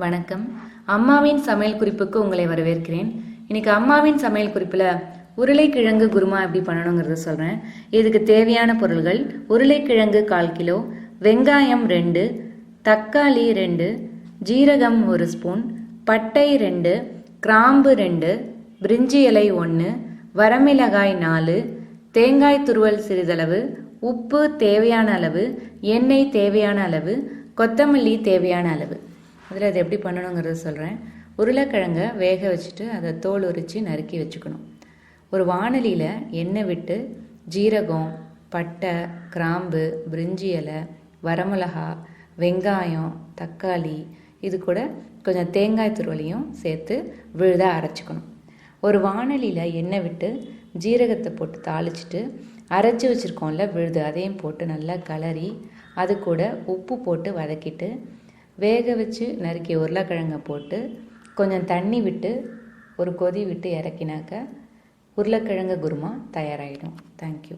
வணக்கம். அம்மாவின் சமையல் குறிப்புக்கு உங்களை வரவேற்கிறேன். இன்னைக்கு அம்மாவின் சமையல் குறிப்பில் உருளைக்கிழங்கு குருமா எப்படி பண்ணணுங்கிறத சொல்கிறேன் இதுக்கு தேவையான பொருள்கள் உருளைக்கிழங்கு கால் கிலோ வெங்காயம் ரெண்டு தக்காளி ரெண்டு ஜீரகம் ஒரு ஸ்பூன் பட்டை ரெண்டு கிராம்பு ரெண்டு பிரிஞ்சி இலை ஒன்று வரமிளகாய் நாலு தேங்காய் துருவல் சிறிதளவு உப்பு தேவையான அளவு எண்ணெய் தேவையான அளவு கொத்தமல்லி தேவையான அளவு. அதில் அது எப்படி பண்ணணுங்கிறத சொல்கிறேன் உருளைக்கிழங்க வேக வச்சுட்டு அதை தோல் உரித்து நறுக்கி வச்சுக்கணும். ஒரு வாணலியில் எண்ணெய் விட்டு ஜீரகம் பட்டை கிராம்பு பிரிஞ்சி இலை வரமிளகா வெங்காயம் தக்காளி இது கூட கொஞ்சம் தேங்காய் துருவலையும் சேர்த்து விழுதாக அரைச்சிக்கணும். ஒரு வாணலியில் எண்ணெய் விட்டு ஜீரகத்தை போட்டு தாளிச்சிட்டு அரைச்சி வச்சுருக்கோம்ல விழுது அதையும் போட்டு நல்லா கலரி அது கூட உப்பு போட்டு வதக்கிட்டு வேக வச்சு நறுக்கி உருளைக்கிழங்க போட்டு கொஞ்சம் தண்ணி விட்டு ஒரு கொதி விட்டு இறக்கினாக்க உருளைக்கிழங்கு குருமா தயாராகிடும் தேங்க்யூ